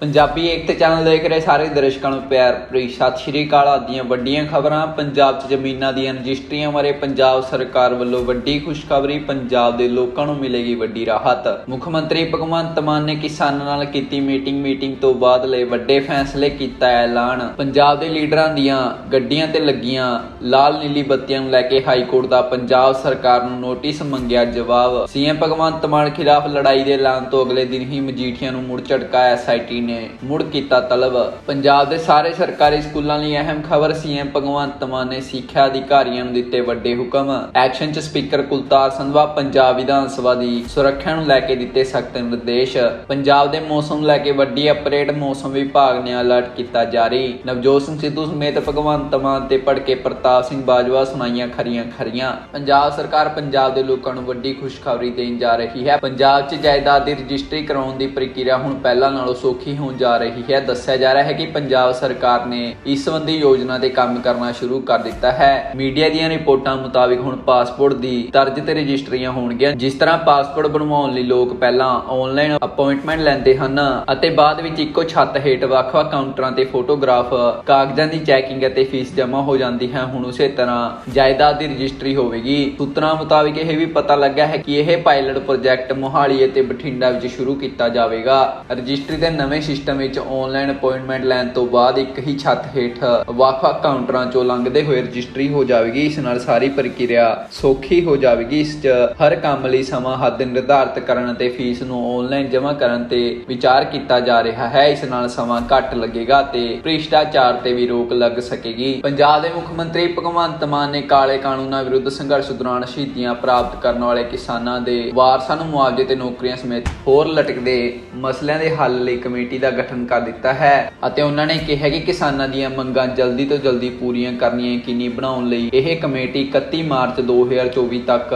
ਪੰਜਾਬੀ ਏਕਤਾ channel ਦੇਖ ਰਹੇ ਸਾਰੇ ਦਰਸ਼ਕਾਂ ਨੂੰ ਪਿਆਰ ਭਰੀ ਸਤਿ ਸ਼੍ਰੀ ਅਕਾਲ। ਆਦੀਆਂ ਵੱਡੀਆਂ ਖਬਰਾਂ, ਪੰਜਾਬ 'ਚ ਜ਼ਮੀਨਾਂ ਦੀਆਂ ਰਜਿਸਟਰੀਆਂ ਬਾਰੇ ਪੰਜਾਬ ਸਰਕਾਰ ਵੱਲੋਂ ਵੱਡੀ ਖੁਸ਼ਖਬਰੀ, ਪੰਜਾਬ ਦੇ ਲੋਕਾਂ ਨੂੰ ਮਿਲੇਗੀ ਵੱਡੀ ਰਾਹਤ। ਮੁੱਖ ਮੰਤਰੀ ਭਗਵੰਤ ਮਾਨ ਨੇ ਕਿਸਾਨਾਂ ਨਾਲ ਕੀਤੀ ਮੀਟਿੰਗ ਮੀਟਿੰਗ ਤੋਂ ਬਾਅਦ ਲਏ ਵੱਡੇ ਫੈਸਲੇ, ਕੀਤਾ ਐਲਾਨ। ਪੰਜਾਬ ਦੇ ਲੀਡਰਾਂ ਦੀਆਂ ਗੱਡੀਆਂ ਤੇ ਲੱਗੀਆਂ ਲਾਲ ਨੀਲੀ ਬੱਤੀਆਂ ਨੂੰ ਲੈ ਕੇ ਹਾਈ ਕੋਰਟ ਦਾ ਪੰਜਾਬ ਸਰਕਾਰ ਨੂੰ ਨੋਟਿਸ ਮੰਗਿਆ ਜਵਾਬ। ਸੀਐਮ ਭਗਵੰਤ ਮਾਨ ਖਿਲਾਫ ਲੜਾਈ ਦੇ ਐਲਾਨ ਤੋਂ ਅਗਲੇ ਦਿਨ ਹੀ ਮਜੀਠੀਆਂ ਨੂੰ ਮੁੜ ਝਟਕਾ ਐਸਆਈਟੀ ਨੇ ਮੁੜ ਕੀਤਾ ਤਲਬ। ਪੰਜਾਬ ਦੇ ਸਾਰੇ ਸਰਕਾਰੀ ਸਕੂਲਾਂ ਲਈ ਅਹਿਮ ਖਬਰ ਸੀਐਮ ਭਗਵੰਤ ਮਾਨ ਨੇ ਸਿੱਖਿਆ ਅਧਿਕਾਰੀਆਂ ਨੂੰ ਦਿੱਤੇ ਵੱਡੇ ਹੁਕਮ। ਐਕਸ਼ਨ 'ਚ ਸਪੀਕਰ ਕੁਲਤਾਰ ਸੰਧਵਾ ਪੰਜਾਬ ਵਿਧਾਨ ਸਭਾ ਦੀ ਸੁਰੱਖਿਆ ਨੂੰ ਲੈ ਕੇ ਦਿੱਤੇ ਸਖਤ ਨਿਰਦੇਸ਼। ਪੰਜਾਬ ਦੇ ਮੌਸਮ ਲੈ ਕੇ ਵੱਡੀ ਅਪਡੇਟ ਮੌਸਮ ਵਿਭਾਗ ਨੇ ਅਲਰਟ ਕੀਤਾ ਜਾਰੀ। ਨਵਜੋਤ ਸਿੰਘ ਸਿੱਧੂ ਸਮੇਤ ਭਗਵੰਤ ਮਾਨ ਤੇ ਭੜਕੇ ਪ੍ਰਤਾਪ ਸਿੰਘ ਬਾਜਵਾ ਸੁਣਾਈਆਂ ਖਰੀਆਂ ਖਰੀਆਂ। ਪੰਜਾਬ ਸਰਕਾਰ ਪੰਜਾਬ ਦੇ ਲੋਕਾਂ ਨੂੰ ਵੱਡੀ ਖੁਸ਼ਖਬਰੀ ਦੇਣ ਜਾ ਰਹੀ ਹੈ। ਪੰਜਾਬ 'ਚ ਜਾਇਦਾਦ ਦੀ ਰਜਿਸਟਰੀ ਕਰਾਉਣ ਦੀ ਪ੍ਰਕਿਰਿਆ ਹੁਣ ਪਹਿਲਾਂ ਨਾਲੋਂ ਸੌਖੀ ਹੋਣ ਜਾ ਰਹੀ ਹੈ। ਦੱਸਿਆ ਜਾ ਰਿਹਾ ਹੈ ਕਿ ਪੰਜਾਬ ਸਰਕਾਰ ਨੇ ਇਸ ਸੰਬੰਧੀ ਯੋਜਨਾ ਤੇ ਕੰਮ ਕਰਨਾ ਸ਼ੁਰੂ ਕਰ ਦਿੱਤਾ ਹੈ। ਮੀਡੀਆ ਦੀਆਂ ਰਿਪੋਰਟਾਂ ਮੁਤਾਬਿਕ ਹੁਣ ਪਾਸਪੋਰਟ ਦੀ ਤਰਜ਼ ਤੇ ਰਜਿਸਟਰੀਆਂ ਹੋਣਗੀਆਂ। ਜਿਸ ਤਰ੍ਹਾਂ ਪਾਸਪੋਰਟ ਬਣਵਾਉਣ ਲਈ ਲੋਕ ਪਹਿਲਾਂ ਆਨਲਾਈਨ ਅਪਾਇੰਟਮੈਂਟ ਲੈਂਦੇ ਹਨ ਅਤੇ ਬਾਅਦ ਵਿੱਚ ਇੱਕੋ ਛੱਤ ਹੇਠ ਵੱਖ-ਵੱਖ ਕਾਊਂਟਰਾਂ ਤੇ ਫੋਟੋਗ੍ਰਾਫ ਕਾਗਜ਼ਾਂ ਦੀ ਚੈਕਿੰਗ ਅਤੇ ਫੀਸ ਜਮ੍ਹਾਂ ਹੋ ਜਾਂਦੀ ਹੈ। ਹੁਣ ਉਸੇ ਤਰ੍ਹਾਂ ਜਾਇਦਾਦ ਦੀ ਰਜਿਸਟਰੀ ਹੋਵੇਗੀ। ਸੂਤਰਾਂ ਮੁਤਾਬਿਕ ਇਹ ਵੀ ਪਤਾ ਲੱਗਾ ਹੈ ਕਿ ਇਹ ਪਾਇਲਟ ਪ੍ਰੋਜੈਕਟ ਮੋਹਾਲੀ ਅਤੇ ਬਠਿੰਡਾ ਵਿੱਚ ਸ਼ੁਰੂ ਕੀਤਾ ਜਾਵੇਗਾ। ਰਜਿਸਟਰੀ ਦੇ ਨਵੇਂ ਸਿਸਟਮ ਵਿੱਚ ਆਨਲਾਈਨ ਅਪਾਇੰਟਮੈਂਟ ਲੈਣ ਤੋਂ ਬਾਅਦ ਇੱਕ ਹੀ ਛੱਤ ਹੇਠ ਵੱਖ-ਵੱਖ ਕਾਊਂਟਰਾਂ 'ਚੋਂ ਲੰਘਦੇ ਹੋਏ ਰਜਿਸਟਰੀ ਹੋ ਜਾਵੇਗੀ। ਇਸ ਨਾਲ ਸਾਰੀ ਪ੍ਰਕਿਰਿਆ ਸੌਖੀ ਹੋ ਜਾਵੇਗੀ। ਇਸ 'ਚ ਹਰ ਕੰਮ ਲਈ ਸਮਾਂ ਹੱਦ ਨਿਰਧਾਰਤ ਕਰਨ ਅਤੇ ਫੀਸ ਨੂੰ ਆਨਲਾਈਨ ਜਮ੍ਹਾਂ ਕਰਨ ਤੇ ਵਿਚਾਰ ਕੀਤਾ ਜਾ ਰਿਹਾ ਹੈ। ਇਸ ਨਾਲ ਸਮਾਂ ਘੱਟ ਲੱਗੇਗਾ ਤੇ ਭ੍ਰਿਸ਼ਟਾਚਾਰ ਤੇ ਵੀ ਰੋਕ ਲੱਗ ਸਕੇਗੀ। ਪੰਜਾਬ ਦੇ ਮੁੱਖ ਮੰਤਰੀ ਭਗਵੰਤ ਮਾਨ ਨੇ ਕਾਲੇ ਕਾਨੂੰਨਾਂ ਵਿਰੁੱਧ ਸੰਘਰਸ਼ ਦੌਰਾਨ ਸ਼ਹੀਦੀਆਂ ਪ੍ਰਾਪਤ ਕਰਨ ਵਾਲੇ ਕਿਸਾਨਾਂ ਦੇ ਵਾਰਸਾਂ ਨੂੰ ਮੁਆਵਜ਼ੇ ਤੇ ਨੌਕਰੀਆਂ ਸਮੇਤ ਹੋਰ ਲਟਕਦੇ ਮਸਲਿਆਂ ਦੇ ਹੱਲ ਲਈ ਕਮੇਟੀ ਦਾ ਗਠਨ ਕਰ ਦਿੱਤਾ ਹੈ ਅਤੇ ਉਹਨਾਂ ਨੇ ਕਿਹਾ ਕਿ ਕਿਸਾਨਾਂ ਦੀਆਂ ਮੰਗਾਂ ਜਲਦੀ ਤੋਂ ਜਲਦੀ ਪੂਰੀਆਂ ਕਰਨੀਆਂ ਯਕੀਨੀ ਬਣਾਉਣ ਲਈ ਇਹ ਕਮੇਟੀ 31 ਮਾਰਚ 2024 ਤੱਕ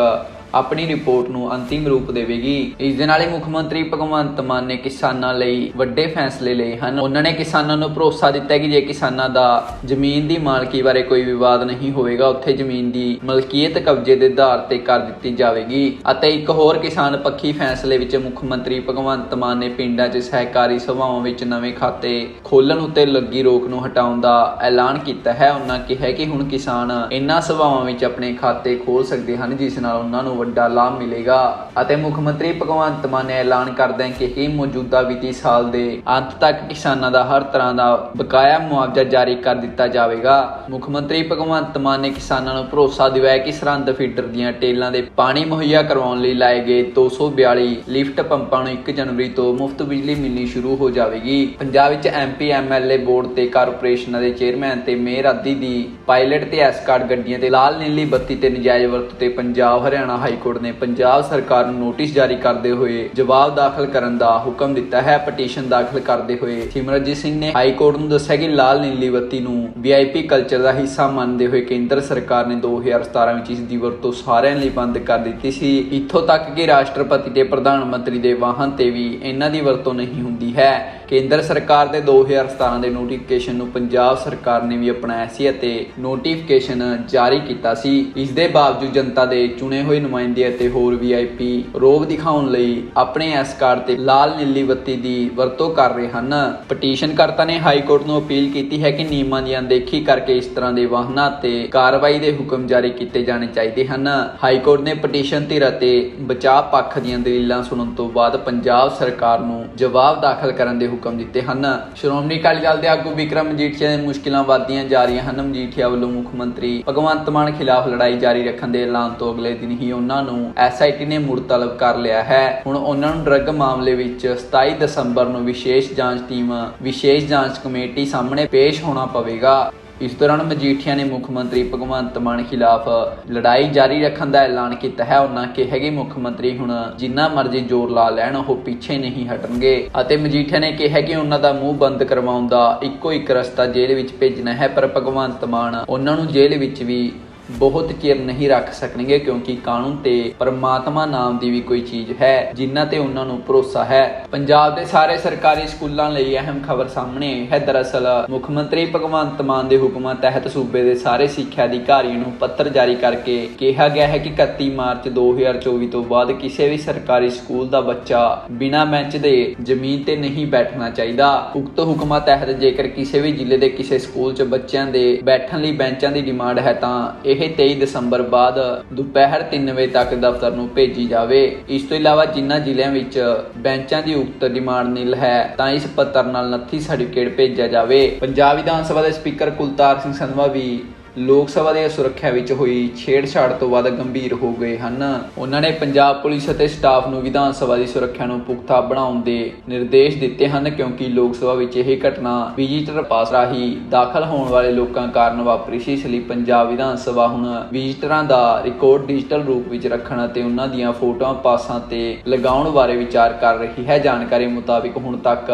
ਆਪਣੀ ਰਿਪੋਰਟ ਨੂੰ ਅੰਤਿਮ ਰੂਪ ਦੇਵੇਗੀ। ਇਸ ਦੇ ਨਾਲ ਹੀ ਮੁੱਖ ਮੰਤਰੀ ਭਗਵੰਤ ਮਾਨ ਨੇ ਕਿਸਾਨਾਂ ਲਈ ਵੱਡੇ ਫੈਸਲੇ ਲਏ ਹਨ। ਉਹਨਾਂ ਨੇ ਕਿਸਾਨਾਂ ਨੂੰ ਭਰੋਸਾ ਦਿੱਤਾ ਕਿ ਜੇ ਕਿਸਾਨਾਂ ਦਾ ਜ਼ਮੀਨ ਦੀ ਮਾਲਕੀ ਬਾਰੇ ਕੋਈ ਵਿਵਾਦ ਨਹੀਂ ਹੋਵੇਗਾ, ਉੱਥੇ ਜ਼ਮੀਨ ਦੀ ਮਲਕੀਅਤ ਕਬਜ਼ੇ ਦੇ ਆਧਾਰ ਤੇ ਕਰ ਦਿੱਤੀ ਜਾਵੇਗੀ। ਅਤੇ ਇੱਕ ਹੋਰ ਕਿਸਾਨ ਪੱਖੀ ਫੈਸਲੇ ਵਿੱਚ ਮੁੱਖ ਮੰਤਰੀ ਭਗਵੰਤ ਮਾਨ ਨੇ ਪਿੰਡਾਂ 'ਚ ਸਹਿਕਾਰੀ ਸਭਾਵਾਂ ਵਿੱਚ ਨਵੇਂ ਖਾਤੇ ਖੋਲਣ ਉੱਤੇ ਲੱਗੀ ਰੋਕ ਨੂੰ ਹਟਾਉਣ ਦਾ ਐਲਾਨ ਕੀਤਾ ਹੈ। ਉਹਨਾਂ ਕਿਹਾ ਕਿ ਹੁਣ ਕਿਸਾਨ ਇਨ੍ਹਾਂ ਸਭਾਵਾਂ ਵਿੱਚ ਆਪਣੇ ਖਾਤੇ ਖੋਲ ਸਕਦੇ ਹਨ, ਜਿਸ ਨਾਲ ਉਹਨਾਂ ਨੂੰ ਵੱਡਾ ਲਾਭ ਮਿਲੇਗਾ ਅਤੇ ਮੁੱਖ ਮੰਤਰੀ ਭਗਵੰਤ ਮਾਨ ਨੇ ਐਲਾਨ ਕਰਦਿਆਂ ਕਿ ਮੌਜੂਦਾ ਵਿੱਤੀ ਸਾਲ ਦੇ ਅੰਤ ਤੱਕ ਕਿਸਾਨਾਂ ਦਾ ਹਰ ਤਰ੍ਹਾਂ ਦਾ ਬਕਾਇਆ ਮੁਆਵਜ਼ਾ ਜਾਰੀ ਕਰ ਦਿੱਤਾ ਜਾਵੇਗਾ। ਮੁੱਖ ਮੰਤਰੀ ਭਗਵੰਤ ਮਾਨ ਨੇ ਕਿਸਾਨਾਂ ਨੂੰ ਭਰੋਸਾ ਦਿਵਾਇਆ ਕਿ ਸਰਹੰਦ ਫੀਡਰ ਦੀਆਂ ਟੇਲਾਂ ਦੇ ਪਾਣੀ ਮੁਹੱਈਆ ਕਰਵਾਉਣ ਲਈ ਲਾਏ ਗਏ 242 ਲਿਫਟ ਪੰਪਾਂ ਨੂੰ 1 ਜਨਵਰੀ ਤੋਂ ਮੁਫਤ ਬਿਜਲੀ ਮਿਲਣੀ ਸ਼ੁਰੂ ਹੋ ਜਾਵੇਗੀ। ਪੰਜਾਬ ਵਿੱਚ ਐਮਪੀ ਐਮਐਲਏ ਬੋਰਡ ਤੇ ਕਾਰਪੋਰੇਸ਼ਨਾਂ ਦੇ ਚੇਅਰਮੈਨ ਤੇ ਮੇਅਰ ਆਦੀ ਦੀ ਪਾਇਲਟ ਤੇ ਐਸਕਾਰਡ ਗੱਡੀਆਂ ਤੇ ਲਾਲ ਨੀਲੀ ਬੱਤੀ ਤੇ ਨਜਾਇਜ਼ ਵਰਤੋਂ ਤੇ ਪੰਜਾਬ, ਹਰਿਆਣਾ ਹਾਈ ਨੇ ਪੰਜਾਬ ਸਰਕਾਰ ਨੂੰ ਨੋਟਿਸ ਜਾਰੀ ਕਰਦੇ ਹੋਏ ਜਵਾਬ ਦਾਖਲ ਕਰਨ ਦਾ ਹੁਕਮ ਦਿੱਤਾ ਹੈ। ਪਟੀਸ਼ਨ ਦਾਖਲ ਕਰਦੇ ਹੋਏ ਸਿਮਰਜੀਤ ਸਿੰਘ ਨੇ ਹਾਈ ਕੋਰਟ ਨੂੰ ਦੱਸਿਆ ਕਿ ਲਾਲ ਨੀਲੀ ਬੱਤੀ ਨੂੰ ਵੀਆਈਪੀ ਕਲਚਰ ਦਾ ਹਿੱਸਾ ਮੰਨਦੇ ਹੋਏ ਕੇਂਦਰ ਸਰਕਾਰ ਨੇ 2017 ਵਿੱਚ ਇਸ ਦੀ ਵਰਤੋਂ ਸਾਰਿਆਂ ਲਈ ਬੰਦ ਕਰ ਦਿੱਤੀ ਸੀ। ਇੱਥੋਂ ਤੱਕ ਕਿ ਰਾਸ਼ਟਰਪਤੀ ਤੇ ਪ੍ਰਧਾਨ ਮੰਤਰੀ ਦੇ ਵਾਹਨ ਤੇ ਵੀ ਇਹਨਾਂ ਦੀ ਵਰਤੋਂ ਨਹੀਂ ਹੁੰਦੀ ਹੈ। ਕੇਂਦਰ ਸਰਕਾਰ ਦੇ 2017 ਦੇ ਨੋਟੀਫਿਕੇਸ਼ਨ ਨੂੰ ਪੰਜਾਬ ਸਰਕਾਰ ਨੇ ਵੀ ਅਪਣਾਇਆ ਸੀ ਅਤੇ ਨੋਟੀਫਿਕੇਸ਼ਨ ਜਾਰੀ ਕੀਤਾ ਸੀ। ਇਸ ਦੇ ਬਾਵਜੂਦ ਜਨਤਾ ਦੇ ਚੁਣੇ ਹੋਏ ਨੁਮਾਇੰਦੇ ਅਤੇ ਹੋਰ ਵੀਆਈਪੀ ਰੋਬ ਦਿਖਾਉਣ ਲਈ ਆਪਣੇ ਐਸ ਕਾਰਡ ਤੇ ਲਾਲ ਨੀਲੀ ਬੱਤੀ ਦੀ ਵਰਤੋਂ ਕਰ ਰਹੇ ਹਨ। ਪਟੀਸ਼ਨਕਰਤਾ ਨੇ ਹਾਈ ਕੋਰਟ ਨੂੰ ਅਪੀਲ ਕੀਤੀ ਹੈ ਕਿ ਨਿਯਮਾਂ ਦੀ ਅਣਦੇਖੀ ਕਰਕੇ ਇਸ ਤਰ੍ਹਾਂ ਦੇ ਵਾਹਨਾਂ ਤੇ ਕਾਰਵਾਈ ਦੇ ਹੁਕਮ ਜਾਰੀ ਕੀਤੇ ਜਾਣੇ ਚਾਹੀਦੇ ਹਨ। ਹਾਈ ਕੋਰਟ ਨੇ ਪਟੀਸ਼ਨ ਧਿਰ ਅਤੇ ਬਚਾਅ ਪੱਖ ਦੀਆਂ ਦਲੀਲਾਂ ਸੁਣਨ ਤੋਂ ਬਾਅਦ ਪੰਜਾਬ ਸਰਕਾਰ ਨੂੰ ਜਵਾਬ ਦਾਖਲ ਕਰਨ ਦੇ ਹੁਕਮ ਦਿੱਤੇ ਹਨ। ਸ਼੍ਰੋਮਣੀ ਅਕਾਲੀ ਦਲ ਦੇ ਆਗੂ ਵਿਕਰਮ ਮਜੀਠੀਆ ਦੀਆਂ ਮੁਸ਼ਕਿਲਾਂ ਵਧਦੀਆਂ ਜਾ ਰਹੀਆਂ ਹਨ। ਮਜੀਠੀਆ ਵੱਲੋਂ ਮੁੱਖ ਮੰਤਰੀ ਭਗਵੰਤ ਮਾਨ ਖਿਲਾਫ ਲੜਾਈ ਜਾਰੀ ਰੱਖਣ ਦੇ ਐਲਾਨ ਤੋਂ ਅਗਲੇ ਦਿਨ ਹੀ ਉਹਨਾਂ ਨੂੰ ਐਸਆਈਟੀ ਨੇ ਮੁੜ ਤਲਬ ਕਰ ਲਿਆ ਹੈ। ਹੁਣ ਉਹਨਾਂ ਨੂੰ ਡਰੱਗ ਮਾਮਲੇ ਵਿੱਚ 27 ਦਸੰਬਰ ਨੂੰ ਵਿਸ਼ੇਸ਼ ਜਾਂਚ ਟੀਮ, ਵਿਸ਼ੇਸ਼ ਜਾਂਚ ਕਮੇਟੀ ਸਾਹਮਣੇ ਪੇਸ਼ ਹੋਣਾ ਪਵੇਗਾ। ਇਸ ਦੌਰਾਨ ਮਜੀਠੀਆ ਨੇ ਮੁੱਖ ਮੰਤਰੀ ਭਗਵੰਤ ਮਾਨ ਖਿਲਾਫ ਲੜਾਈ ਜਾਰੀ ਰੱਖਣ ਦਾ ਐਲਾਨ ਕੀਤਾ ਹੈ। ਉਹਨਾਂ ਕਿਹਾ ਕਿ ਮੁੱਖ ਮੰਤਰੀ ਹੁਣ ਜਿੰਨਾ ਮਰਜ਼ੀ ਜ਼ੋਰ ਲਾ ਲੈਣ, ਉਹ ਪਿੱਛੇ ਨਹੀਂ ਹਟਣਗੇ। ਅਤੇ ਮਜੀਠੀਆ ਨੇ ਕਿਹਾ ਕਿ ਉਹਨਾਂ ਦਾ ਮੂੰਹ ਬੰਦ ਕਰਵਾਉਣ ਦਾ ਇੱਕੋ ਇੱਕ ਰਸਤਾ ਜੇਲ੍ਹ ਵਿੱਚ ਭੇਜਣਾ ਹੈ, ਪਰ ਭਗਵੰਤ ਮਾਨ ਉਹਨਾਂ ਨੂੰ ਜੇਲ੍ਹ ਵਿੱਚ ਵੀ ਬਹੁਤ ਚਿਰ ਨਹੀਂ ਰੱਖ ਸਕਣਗੇ ਕਿਉਂਕਿ ਕਾਨੂੰਨ ਤੇ ਪਰਮਾਤਮਾ ਨਾਮ ਦੀ ਵੀ ਕੋਈ ਚੀਜ਼ ਹੈ, ਜਿਨ੍ਹਾਂ ਤੇ ਉਹਨਾਂ ਨੂੰ ਭਰੋਸਾ ਹੈ। ਪੰਜਾਬ ਦੇ ਸਾਰੇ ਸਰਕਾਰੀ ਸਕੂਲਾਂ ਲਈ ਅਹਿਮ ਖਬਰ ਸਾਹਮਣੇ ਹੈ। ਦਰਅਸਲ, ਮੁੱਖ ਮੰਤਰੀ ਭਗਵੰਤ ਮਾਨ ਦੇ ਹੁਕਮਾਂ ਤਹਿਤ ਸੂਬੇ ਦੇ ਸਾਰੇ ਸਿੱਖਿਆ ਅਧਿਕਾਰੀਆਂ ਨੂੰ ਪੱਤਰ ਜਾਰੀ ਕਰਕੇ ਕਿਹਾ ਗਿਆ ਹੈ ਕਿ 31 ਮਾਰਚ 2024 ਤੋਂ ਬਾਅਦ ਕਿਸੇ ਵੀ ਸਰਕਾਰੀ ਸਕੂਲ ਦਾ ਬੱਚਾ ਬਿਨਾਂ ਬੈਂਚ ਦੇ ਜ਼ਮੀਨ ਤੇ ਨਹੀਂ ਬੈਠਣਾ ਚਾਹੀਦਾ। ਉਕਤ ਹੁਕਮਾਂ ਤਹਿਤ ਜੇਕਰ ਕਿਸੇ ਵੀ ਜ਼ਿਲ੍ਹੇ ਦੇ ਕਿਸੇ ਸਕੂਲ 'ਚ ਬੱਚਿਆਂ ਦੇ ਬੈਠਣ ਲਈ ਬੈਂਚਾਂ ਦੀ ਡਿਮਾਂਡ ਹੈ ਤਾਂ ਇਹ 23 ਦਸੰਬਰ ਬਾਅਦ ਦੁਪਹਿਰ 3 ਵਜੇ ਤੱਕ ਦਫ਼ਤਰ ਨੂੰ ਭੇਜੀ ਜਾਵੇ। ਇਸ ਤੋਂ ਇਲਾਵਾ ਜਿਨ੍ਹਾਂ ਜ਼ਿਲ੍ਹਿਆਂ ਵਿੱਚ ਬੈਂਚਾਂ ਦੀ ਉਕਤ ਡਿਮਾਂਡ ਨਿਲ ਹੈ, ਤਾਂ ਇਸ ਪੱਤਰ ਨਾਲ ਨੱਥੀ ਸਰਟੀਫਿਕੇਟ ਭੇਜਿਆ ਜਾਵੇ। ਪੰਜਾਬ ਵਿਧਾਨ ਸਭਾ ਦੇ ਸਪੀਕਰ ਕੁਲਤਾਰ ਸਿੰਘ ਸੰਧਵਾ ਵੀ ਲੋਕ ਸਭਾ ਦੀ ਸੁਰੱਖਿਆ ਵਿੱਚ ਹੋਈ ਛੇੜਛਾੜ ਤੋਂ ਬਾਅਦ ਗੰਭੀਰ ਹੋ ਗਏ ਹਨ। ਉਹਨਾਂ ਨੇ ਪੰਜਾਬ ਪੁਲਿਸ ਅਤੇ ਸਟਾਫ ਨੂੰ ਵਿਧਾਨ ਸਭਾ ਦੀ ਸੁਰੱਖਿਆ ਨੂੰ ਪੁਖਤਾ ਬਣਾਉਣ ਦੇ ਨਿਰਦੇਸ਼ ਦਿੱਤੇ ਹਨ, ਕਿਉਂਕਿ ਲੋਕ ਸਭਾ ਵਿੱਚ ਇਹ ਘਟਨਾ ਵਿਜੀਟਰ ਪਾਸ ਰਾਹੀਂ ਦਾਖਲ ਹੋਣ ਵਾਲੇ ਲੋਕਾਂ ਕਾਰਨ ਵਾਪਰੀ ਸੀ। ਇਸ ਲਈ ਪੰਜਾਬ ਵਿਧਾਨ ਸਭਾ ਹੁਣ ਵਿਜੀਟਰਾਂ ਦਾ ਰਿਕਾਰਡ ਡਿਜੀਟਲ ਰੂਪ ਵਿੱਚ ਰੱਖਣ ਅਤੇ ਉਹਨਾਂ ਦੀਆਂ ਫੋਟੋਆਂ ਪਾਸਾਂ ਤੇ ਲਗਾਉਣ ਬਾਰੇ ਵਿਚਾਰ ਕਰ ਰਹੀ ਹੈ। ਜਾਣਕਾਰੀ ਮੁਤਾਬਿਕ ਹੁਣ ਤੱਕ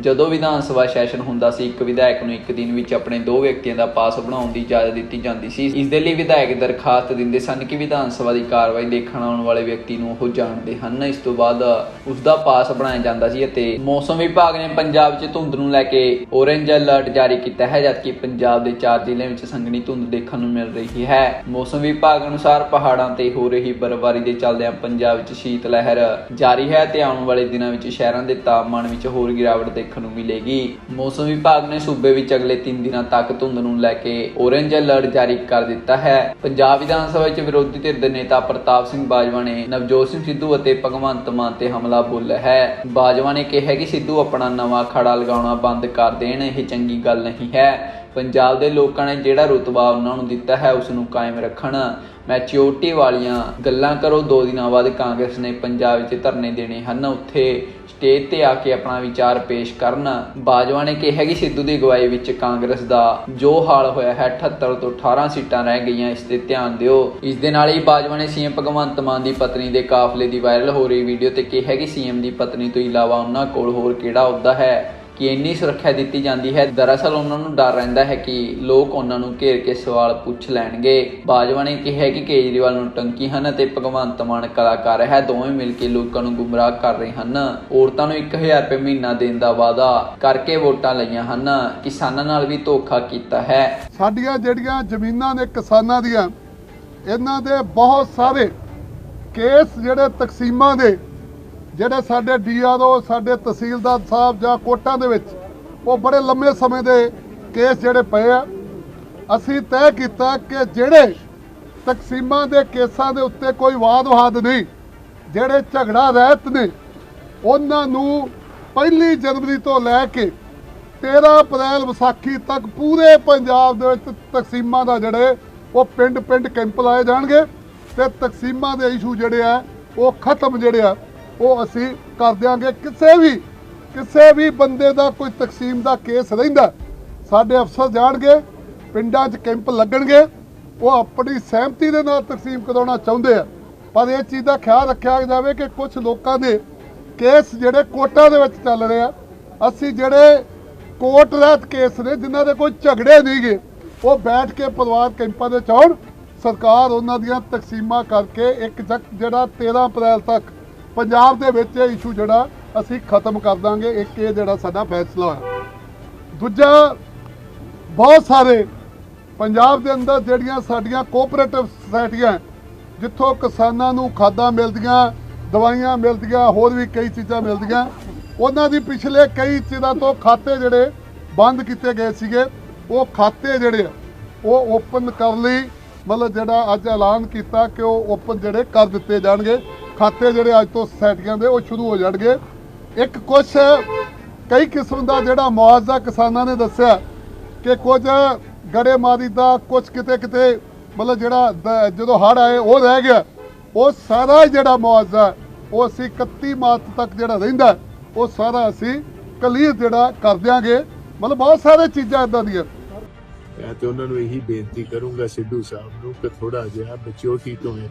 ਜਦੋਂ ਵਿਧਾਨ ਸਭਾ ਸੈਸ਼ਨ ਹੁੰਦਾ ਸੀ, ਇੱਕ ਵਿਧਾਇਕ ਨੂੰ ਇੱਕ ਦਿਨ ਵਿੱਚ ਆਪਣੇ ਦੋ ਵਿਅਕਤੀਆਂ ਦਾ ਪਾਸ ਬਣਾਉਣ ਦੀ ਇਜਾਜ਼ਤ ਦਿੱਤੀ ਜਾਂਦੀ ਸੀ। ਇਸ ਦੇ ਲਈ ਵਿਧਾਇਕ ਦਰਖਾਸਤ ਦਿੰਦੇ ਸਨ ਕਿ ਵਿਧਾਨ ਸਭਾ ਦੀ ਕਾਰਵਾਈ ਦੇਖਣ ਆਉਣ ਵਾਲੇ ਵਿਅਕਤੀ ਨੂੰ ਉਹ ਜਾਣਦੇ ਹਨ। ਇਸ ਤੋਂ ਬਾਅਦ ਉਸ ਦਾ ਪਾਸ ਬਣਾਇਆ ਜਾਂਦਾ ਸੀ ਅਤੇ ਮੌਸਮ ਵਿਭਾਗ ਨੇ ਪੰਜਾਬ 'ਚ ਧੁੰਦ ਨੂੰ ਲੈ ਕੇ ਔਰੇਂਜ ਅਲਰਟ ਜਾਰੀ ਕੀਤਾ ਹੈ, ਜਦਕਿ ਪੰਜਾਬ ਦੇ ਚਾਰ ਜ਼ਿਲ੍ਹਿਆਂ ਵਿੱਚ ਸੰਘਣੀ ਧੁੰਦ ਦੇਖਣ ਨੂੰ ਮਿਲ ਰਹੀ ਹੈ। ਮੌਸਮ ਵਿਭਾਗ ਅਨੁਸਾਰ ਪਹਾੜਾਂ ਤੇ ਹੋ ਰਹੀ ਬਰਫ਼ਬਾਰੀ ਦੇ ਚੱਲਦਿਆਂ ਪੰਜਾਬ ਵਿੱਚ ਸ਼ੀਤ ਲਹਿਰ ਜਾਰੀ ਹੈ ਤੇ ਆਉਣ ਵਾਲੇ ਦਿਨਾਂ ਵਿੱਚ ਸ਼ਹਿਰਾਂ ਦੇ ਤਾਪਮਾਨ ਵਿੱਚ ਹੋਰ ਗਿਰਾਵਟ ਦੇ ਦੇਖਣ ਨੂੰ ਮਿਲੇਗੀ। ਮੌਸਮ ਵਿਭਾਗ ਨੇ ਸੂਬੇ ਵਿੱਚ ਅਗਲੇ 3 ਦਿਨਾਂ ਤੱਕ ਧੁੰਦ ਨੂੰ ਲੈ ਕੇ ਔਰੇਂਜ ਅਲਰਟ ਜਾਰੀ ਕਰ ਦਿੱਤਾ ਹੈ। ਪੰਜਾਬ ਵਿਧਾਨ ਸਭਾ ਵਿੱਚ ਵਿਰੋਧੀ ਧਿਰ ਦੇ ਨੇਤਾ ਪ੍ਰਤਾਪ ਸਿੰਘ ਬਾਜਵਾ ਨੇ ਨਵਜੋਤ ਸਿੰਘ ਸਿੱਧੂ ਅਤੇ ਭਗਵੰਤ ਮਾਨ ਤੇ ਹਮਲਾ ਬੋਲਿਆ ਹੈ। ਬਾਜਵਾ ਨੇ ਕਿਹਾ ਕਿ ਸਿੱਧੂ ਆਪਣਾ ਨਵਾਂ ਖੜਾ ਲਗਾਉਣਾ ਬੰਦ ਕਰ ਦੇਣ, ਇਹ ਚੰਗੀ ਗੱਲ ਨਹੀਂ ਹੈ। ਪੰਜਾਬ ਦੇ ਲੋਕਾਂ ਨੇ ਜਿਹੜਾ ਰੁਤਬਾ ਉਹਨਾਂ ਨੂੰ ਦਿੱਤਾ ਹੈ ਉਸ ਨੂੰ ਕਾਇਮ ਰੱਖਣ। ਮੈਚਿਓਰਟੀ ਵਾਲੀਆਂ ਗੱਲਾਂ ਕਰੋ। ਦੋ ਦਿਨਾਂ ਬਾਅਦ ਕਾਂਗਰਸ ਨੇ ਪੰਜਾਬ ਵਿੱਚ ਧਰਨੇ ਦੇਣੇ ਹਨ। ਉੱਥੇ ਸਟੇਜ ਤੇ ਆ ਕੇ ਆਪਣਾ ਵਿਚਾਰ ਪੇਸ਼ ਕਰਨ। ਬਾਜਵਾ ਨੇ ਕਿਹਾ ਕਿ ਸਿੱਧੂ ਦੀ ਅਗਵਾਈ ਵਿੱਚ ਕਾਂਗਰਸ ਦਾ ਜੋ ਹਾਲ ਹੋਇਆ ਹੈ 78 ਤੋਂ 18 ਸੀਟਾਂ ਰਹਿ ਗਈਆਂ, ਇਸ ਤੇ ਧਿਆਨ ਦਿਓ। ਇਸ ਦੇ ਨਾਲ ਹੀ ਬਾਜਵਾ ਨੇ ਸੀਐਮ ਭਗਵੰਤ ਮਾਨ ਦੀ ਪਤਨੀ ਦੇ ਕਾਫਲੇ ਦੀ ਵਾਇਰਲ ਹੋ ਰਹੀ ਵੀਡੀਓ ਤੇ ਕਿਹਾ ਕਿ ਸੀਐਮ ਦੀ ਪਤਨੀ ਤੋਂ ਇਲਾਵਾ ਉਹਨਾਂ ਕੋਲ ਹੋਰ ਕਿਹੜਾ ਅਹੁਦਾ ਹੈ? ਕਿ ਇੰਨੀ ਸੁਰੱਖਿਆ ਦਿੱਤੀ ਜਾਂਦੀ ਹੈ। ਦਰਅਸਲ ਉਹਨਾਂ ਨੂੰ ਡਰ ਰਹਿੰਦਾ ਹੈ ਕਿ ਲੋਕ ਉਹਨਾਂ ਨੂੰ ਘੇਰ ਕੇ ਸਵਾਲ ਪੁੱਛ ਲੈਣਗੇ। ਬਾਜਵਾ ਨੇ ਕਿਹਾ ਕਿ ਕੇਜਰੀਵਾਲ ਨੂੰ ਟੰਕੀ ਹਨ ਅਤੇ ਭਗਵੰਤ ਮਾਨ ਕਲਾਕਾਰ ਹੈ। ਦੋਵੇਂ ਮਿਲ ਕੇ ਲੋਕਾਂ ਨੂੰ ਗੁੰਮਰਾਹ ਕਰ ਰਹੇ ਹਨ। ਔਰਤਾਂ ਨੂੰ 1000 ਰੁਪਏ ਮਹੀਨਾ ਦੇਣ ਦਾ ਵਾਅਦਾ ਕਰਕੇ ਵੋਟਾਂ ਲਈਆਂ ਹਨ। ਕਿਸਾਨਾਂ ਨਾਲ ਵੀ ਧੋਖਾ ਕੀਤਾ ਹੈ। ਸਾਡੀਆਂ ਜਿਹੜੀਆਂ ਜ਼ਮੀਨਾਂ ਨੇ ਕਿਸਾਨਾਂ ਦੀਆਂ, ਇਹਨਾਂ ਦੇ ਬਹੁਤ ਸਾਰੇ ਕੇਸ ਜਿਹੜੇ ਤਕਸੀਮਾਂ ਦੇ ਜਿਹੜੇ ਸਾਡੇ ਡੀਆਰਓ ਸਾਡੇ ਤਹਿਸੀਲਦਾਰ ਸਾਹਿਬ ਜਾਂ ਕੋਟਾਂ ਦੇ ਵਿੱਚ, ਉਹ ਬੜੇ ਲੰਮੇ ਸਮੇਂ ਦੇ ਕੇਸ ਜਿਹੜੇ ਪਏ ਆ। ਅਸੀਂ ਤੈਅ ਕੀਤਾ ਕਿ ਜਿਹੜੇ ਤਕਸੀਮਾਂ ਦੇ ਕੇਸਾਂ ਦੇ ਉੱਤੇ ਕੋਈ ਵਾਦ ਵਾਦ ਨਹੀਂ, ਜਿਹੜੇ ਝਗੜਾ ਰਹਿਤ ਨੇ, ਉਹਨਾਂ ਨੂੰ ਪਹਿਲੀ ਜਨਵਰੀ ਤੋਂ ਲੈ ਕੇ 13 ਅਪ੍ਰੈਲ ਵਿਸਾਖੀ ਤੱਕ ਪੂਰੇ ਪੰਜਾਬ ਦੇ ਵਿੱਚ ਤਕਸੀਮਾਂ ਦਾ ਜਿਹੜੇ ਉਹ ਪਿੰਡ-ਪਿੰਡ ਕੈਂਪ ਲਾਏ ਜਾਣਗੇ ਤੇ ਤਕਸੀਮਾਂ ਦੇ ਇਸ਼ੂ ਜਿਹੜੇ ਆ, ਉਹ ਖਤਮ ਜਿਹੜੇ ਆ ਉਹ ਅਸੀਂ ਕਰ ਦਿਆਂਗੇ। ਕਿਸੇ ਵੀ ਕਿਸੇ ਵੀ ਬੰਦੇ ਦਾ ਕੋਈ ਤਕਸੀਮ ਦਾ ਕੇਸ ਰਹਿੰਦਾ, ਸਾਡੇ ਅਫਸਰ ਜਾਣਗੇ, ਪਿੰਡਾਂ 'ਚ ਕੈਂਪ ਲੱਗਣਗੇ, ਉਹ ਆਪਣੀ ਸਹਿਮਤੀ ਦੇ ਨਾਲ ਤਕਸੀਮ ਕਰਾਉਣਾ ਚਾਹੁੰਦੇ ਆ। ਪਰ ਇਹ ਚੀਜ਼ ਦਾ ਖਿਆਲ ਰੱਖਿਆ ਜਾਵੇ ਕਿ ਕੁਝ ਲੋਕਾਂ ਦੇ ਕੇਸ ਜਿਹੜੇ ਕੋਰਟਾਂ ਦੇ ਵਿੱਚ ਚੱਲ ਰਹੇ ਆ, ਅਸੀਂ ਜਿਹੜੇ ਕੋਰਟ ਰਹਿਤ ਕੇਸ ਨੇ, ਜਿਨ੍ਹਾਂ ਦੇ ਕੋਈ ਝਗੜੇ ਨਹੀਂਗੇ ਉਹ ਬੈਠ ਕੇ ਪਰਿਵਾਰ ਕੈਂਪਾਂ ਦੇ ਚਾਉਣ ਸਰਕਾਰ ਉਹਨਾਂ ਦੀਆਂ ਤਕਸੀਮਾਂ ਕਰਕੇ ਇੱਕ ਜਕ ਜਿਹੜਾ 13 ਅਪ੍ਰੈਲ ਤੱਕ ਪੰਜਾਬ ਦੇ ਵਿੱਚ ਇਹ ਇਸ਼ੂ ਜਿਹੜਾ ਅਸੀਂ ਖਤਮ ਕਰ ਦਾਂਗੇ। ਇੱਕ ਇਹ ਜਿਹੜਾ ਸਾਡਾ ਫੈਸਲਾ ਹੋਇਆ। ਦੂਜਾ, ਬਹੁਤ ਸਾਰੇ ਪੰਜਾਬ ਦੇ ਅੰਦਰ ਜਿਹੜੀਆਂ ਸਾਡੀਆਂ ਕੋਆਪਰੇਟਿਵ ਸੁਸਾਇਟੀਆਂ ਜਿੱਥੋਂ ਕਿਸਾਨਾਂ ਨੂੰ ਖਾਦਾਂ ਮਿਲਦੀਆਂ, ਦਵਾਈਆਂ ਮਿਲਦੀਆਂ, ਹੋਰ ਵੀ ਕਈ ਚੀਜ਼ਾਂ ਮਿਲਦੀਆਂ, ਉਹਨਾਂ ਦੀ ਪਿਛਲੇ ਕਈ ਚਿਰਾਂ ਤੋਂ ਖਾਤੇ ਜਿਹੜੇ ਬੰਦ ਕੀਤੇ ਗਏ ਸੀਗੇ, ਉਹ ਖਾਤੇ ਜਿਹੜੇ ਉਹ ਓਪਨ ਕਰਨ ਲਈ। ਮਤਲਬ ਜਿਹੜਾ ਅੱਜ ਐਲਾਨ ਕੀਤਾ ਕਿ ਉਹ ਓਪਨ ਜਿਹੜੇ ਕਰ ਦਿੱਤੇ ਜਾਣਗੇ। ਖਾਤੇ ਜਿਹੜੇ ਅੱਜ ਤੋਂ ਸੁਸਾਇਟੀਆਂ ਦੇ ਉਹ ਸ਼ੁਰੂ ਹੋ ਜਾਣਗੇ। ਇੱਕ ਕੁਛ ਕਈ ਕਿਸਮ ਦਾ ਜਿਹੜਾ ਮੁਆਵਜ਼ਾ ਕਿਸਾਨਾਂ ਨੇ ਦੱਸਿਆ ਕਿ ਕੁਝ ਗੜੇਮਾਰੀ ਦਾ ਕੁਝ ਕਿਤੇ ਕਿਤੇ ਮਤਲਬ ਜਿਹੜਾ ਜਦੋਂ ਹੜ ਆਏ, ਉਹ ਰਹਿ ਗਿਆ। ਉਹ ਸਾਰਾ ਜਿਹੜਾ ਮੁਆਵਜ਼ਾ, ਉਹ ਅਸੀਂ 31 ਮਾਰਚ ਤੱਕ ਜਿਹੜਾ ਰਹਿੰਦਾ, ਉਹ ਸਾਰਾ ਅਸੀਂ ਕਲੀਅਰ ਜਿਹੜਾ ਕਰ ਦਿਆਂਗੇ। ਮਤਲਬ ਬਹੁਤ ਸਾਰੇ ਚੀਜ਼ਾਂ ਇਦਾਂ ਦੀਆਂ। ਮੈਂ ਤੇ ਉਹਨਾਂ ਨੂੰ ਇਹੀ ਬੇਨਤੀ ਕਰੂੰਗਾ ਸਿੱਧੂ ਸਾਹਿਬ ਨੂੰ ਕਿ ਥੋੜਾ ਜਿਹਾ ਮੈਚਿਓਰਟੀ ਤੋਂ ਹੈ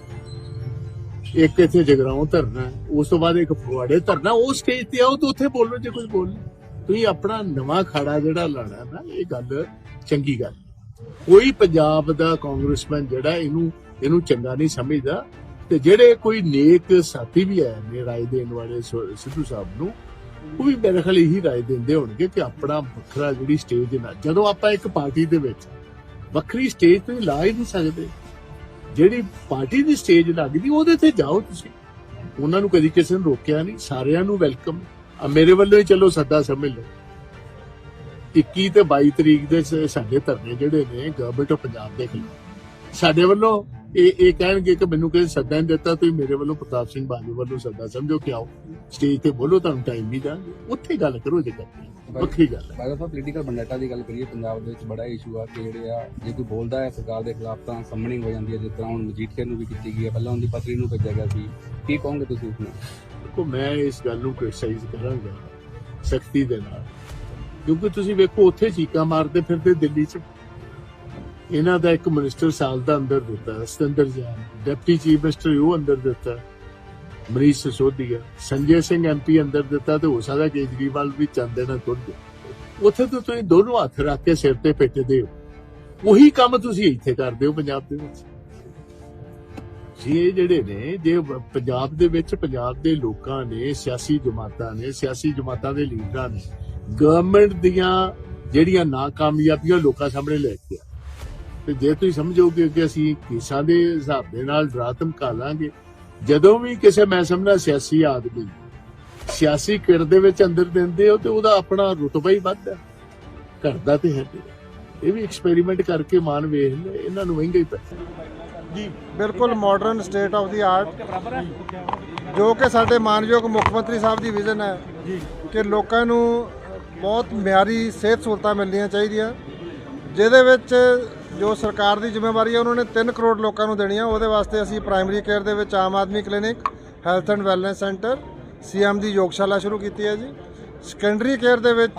ਇੱਕ ਇੱਥੇ ਜਗਰਾਉਂ ਧਰਨਾ ਉਸ ਤੋਂ ਬਾਅਦ ਇੱਕ ਫਗਵਾੜੇ ਧਰਨਾ ਉਹ ਸਟੇਜ ਤੇ ਆਓ ਤੇ ਉੱਥੇ ਬੋਲੋ ਜੇ ਕੁਝ ਬੋਲਣਾ ਤੁਸੀਂ ਆਪਣਾ ਨਵਾਂ ਖਾੜਾ ਜਿਹੜਾ ਲਾਣਾ ਨਾ, ਇਹ ਗੱਲ ਚੰਗੀ ਗੱਲ ਕੋਈ ਪੰਜਾਬ ਦਾ ਕਾਂਗਰਸਮੈਨ ਜਿਹੜਾ ਇਹਨੂੰ ਇਹਨੂੰ ਚੰਗਾ ਨਹੀਂ ਸਮਝਦਾ ਤੇ ਜਿਹੜੇ ਕੋਈ ਨੇਕ ਸਾਥੀ ਵੀ ਆਏ ਨੇ ਰਾਏ ਦੇਣ ਵਾਲੇ ਸਿੱਧੂ ਸਾਹਿਬ ਨੂੰ, ਉਹ ਵੀ ਮੇਰੇ ਖਿਆਲ ਇਹੀ ਰਾਏ ਦਿੰਦੇ ਹੋਣਗੇ ਕਿ ਆਪਣਾ ਵੱਖਰਾ ਜਿਹੜੀ ਸਟੇਜ ਨਾ, ਜਦੋਂ ਆਪਾਂ ਇੱਕ ਪਾਰਟੀ ਦੇ ਵਿੱਚ ਵੱਖਰੀ ਸਟੇਜ ਤੁਸੀਂ ਲਾ ਹੀ ਨਹੀਂ ਸਕਦੇ। ਜਿਹੜੀ ਪਾਰਟੀ ਦੀ ਸਟੇਜ ਲੱਗਦੀ ਉਹਦੇ ਤੇ ਜਾਓ ਤੁਸੀਂ। ਉਹਨਾਂ ਨੂੰ ਕਦੀ ਕਿਸੇ ਨੇ ਰੋਕਿਆ ਨਹੀਂ, ਸਾਰਿਆਂ ਨੂੰ ਵੈਲਕਮ ਮੇਰੇ ਵੱਲੋਂ ਹੀ ਚਲੋ ਸੱਦਾ ਸਮਝ ਲਓ। 21 ਤੇ 22 ਤਰੀਕ ਦੇ ਸਾਡੇ ਧਰਨੇ ਜਿਹੜੇ ਨੇ ਗਵਰਨਮੈਂਟ ਆਫ ਪੰਜਾਬ ਦੇ ਖਿਲਾਫ। ਸਾਡੇ ਵੱਲੋਂ ਇਹ ਇਹ ਕਹਿਣਗੇ ਕਿ ਮੈਨੂੰ ਕਿਸੇ ਸੱਦਾ ਨਹੀਂ ਦਿੱਤਾ ਤੁਸੀਂ ਮੇਰੇ ਵੱਲੋਂ ਪ੍ਰਤਾਪ ਸਿੰਘ ਬਾਜੂ ਵੱਲੋਂ ਸੱਦਾ ਸਮਝੋ ਕਿ ਆਓ। ਸਟੇਜ ਤੇ ਬੋਲੋ ਤੁਹਾਨੂੰ ਟਾਈਮ ਵੀ ਦਾਂਗੇ ਉੱਥੇ ਗੱਲ ਕਰੋ ਜੇ ਕਰਨੀ ਹੈ। ਵੱਖਰੀ ਗੱਲ ਹੈ। ਬਾਈ ਸਾਹਿਬ ਪੋਲੀਟੀਕਲ ਬੰਡੇਟਾ ਦੀ ਗੱਲ ਕਰੀਏ ਪੰਜਾਬ ਦੇ ਵਿੱਚ ਬੜਾ ਇਸ਼ੂ ਆ ਕਿ ਜਿਹੜੇ ਆ ਜੇ ਕੋਈ ਬੋਲਦਾ ਹੈ ਸਰਕਾਰ ਦੇ ਖਿਲਾਫ ਤਾਂ ਸਮਨਿੰਗ ਹੋ ਜਾਂਦੀ ਹੈ ਜਿਸ ਤਰ੍ਹਾਂ ਹੁਣ ਮਜੀਠੀਆ ਨੂੰ ਵੀ ਕੀਤੀ ਗਈ ਹੈ। ਪਹਿਲਾਂ ਉਹਦੀ ਪਤਰੀ ਨੂੰ ਭੇਜਿਆ ਗਿਆ ਸੀ। ਕੀ ਕਹੋਗੇ ਤੁਸੀਂ ਉਸ ਨੂੰ? ਦੇਖੋ ਮੈਂ ਇਸ ਗੱਲ ਨੂੰ ਕ੍ਰਿਟਿਸਾਈਜ਼ ਕਰਾਂਗਾ ਸਖਤੀ ਦੇ ਨਾਲ। ਕਿਉਂਕਿ ਤੁਸੀਂ ਵੇਖੋ ਉੱਥੇ ਚੀਕਾਂ ਮਾਰਦੇ ਫਿਰਦੇ ਦਿੱਲੀ 'ਚ। ਇਹਨਾਂ ਦਾ ਇੱਕ ਮਿਨਿਸਟਰ ਸਾਲ ਦਾ ਅੰਦਰ ਦਿੱਤਾ, Satinder Jain deputy chief minister ਉਹ ਅੰਦਰ ਦਿੱਤਾ ਮਰੀਸ਼ ਸਿਸੋਦੀਆ ਸੰਜੇ ਸਿੰਘ ਐਮਪੀ ਅੰਦਰ ਦਿੱਤਾ ਤੇ ਹੋ ਸਕਦਾ ਕੇਜਰੀਵਾਲ ਵੀ ਚੰਦੇ ਨਾਲ ਤੁਰ ਜਾਏ ਉੱਥੇ ਤਾਂ ਤੁਸੀਂ ਦੋਨੋਂ ਹੱਥ ਰੱਖ ਕੇ ਸਿਰ ਤੇ ਪਿੱਟਦੇ ਹੋ। ਉਹੀ ਕੰਮ ਤੁਸੀਂ ਇੱਥੇ ਕਰਦੇ ਹੋ ਪੰਜਾਬ ਦੇ ਵਿੱਚ। ਇਹ ਜਿਹੜੇ ਨੇ, ਜੇ ਪੰਜਾਬ ਦੇ ਵਿੱਚ ਪੰਜਾਬ ਦੇ ਲੋਕਾਂ ਨੇ, ਸਿਆਸੀ ਜਮਾਤਾਂ ਨੇ, ਸਿਆਸੀ ਜਮਾਤਾਂ ਦੇ ਲੀਡਰਾਂ ਨੇ ਗਵਰਨਮੈਂਟ ਦੀਆਂ ਜਿਹੜੀਆਂ ਨਾਕਾਮਯਾਬੀਆਂ ਲੋਕਾਂ ਸਾਹਮਣੇ ਲੈ ਕੇ ਆ ਤੇ ਜੇ ਤੁਸੀਂ ਸਮਝੋਗੇ ਕਿ ਅਸੀਂ ਕੇਸਾਂ ਦੇ ਹਿਸਾਬ ਦੇ ਨਾਲ ਡਰਾ ਧਮਕਾ ਲਾਂਗੇ ਜਦੋਂ ਵੀ ਕਿਸੇ ਮੈਂ ਸਮਝਦਾ ਸਿਆਸੀ ਆਦਮੀ ਸਿਆਸੀ ਕਿਰ ਦੇ ਵਿੱਚ ਅੰਦਰ ਦਿੰਦੇ ਹੋ ਤੇ ਉਹਦਾ ਆਪਣਾ ਰੁਤਬਾ ਹੀ ਵੱਧਦਾ ਘਰ ਦਾ ਤੇ ਹੈ। ਇਹ ਵੀ ਐਕਸਪੈਰੀਮੈਂਟ ਕਰਕੇ ਮਾਨ ਵੇਖ ਲੈ ਇਹਨਾਂ ਨੂੰ ਮਹਿੰਗਾ ਹੀ ਪੈਂਦਾ ਬਿਲਕੁਲ modern state of the art ਜੋ ਕਿ ਸਾਡੇ ਮਾਨਯੋਗ ਮੁੱਖ ਮੰਤਰੀ ਸਾਹਿਬ ਦੀ ਵਿਜ਼ਨ ਹੈ ਕਿ ਲੋਕਾਂ ਨੂੰ ਬਹੁਤ ਮਿਆਰੀ ਸਿਹਤ ਸਹੂਲਤਾਂ ਮਿਲਣੀਆਂ ਚਾਹੀਦੀਆਂ ਜਿਹਦੇ ਵਿੱਚ ਜੋ ਸਰਕਾਰ ਦੀ ਜ਼ਿੰਮੇਵਾਰੀ ਹੈ, ਉਹਨਾਂ ਨੇ 3 ਕਰੋੜ ਲੋਕਾਂ ਨੂੰ ਦੇਣੀ ਹੈ। ਉਹਦੇ ਵਾਸਤੇ ਅਸੀਂ ਪ੍ਰਾਇਮਰੀ ਕੇਅਰ ਦੇ ਵਿੱਚ Aam Aadmi clinic health and wellness centre CM ਦੀ ਯੋਗਸ਼ਾਲਾ ਸ਼ੁਰੂ ਕੀਤੀ ਹੈ ਜੀ। ਸੈਕੰਡਰੀ ਕੇਅਰ ਦੇ ਵਿੱਚ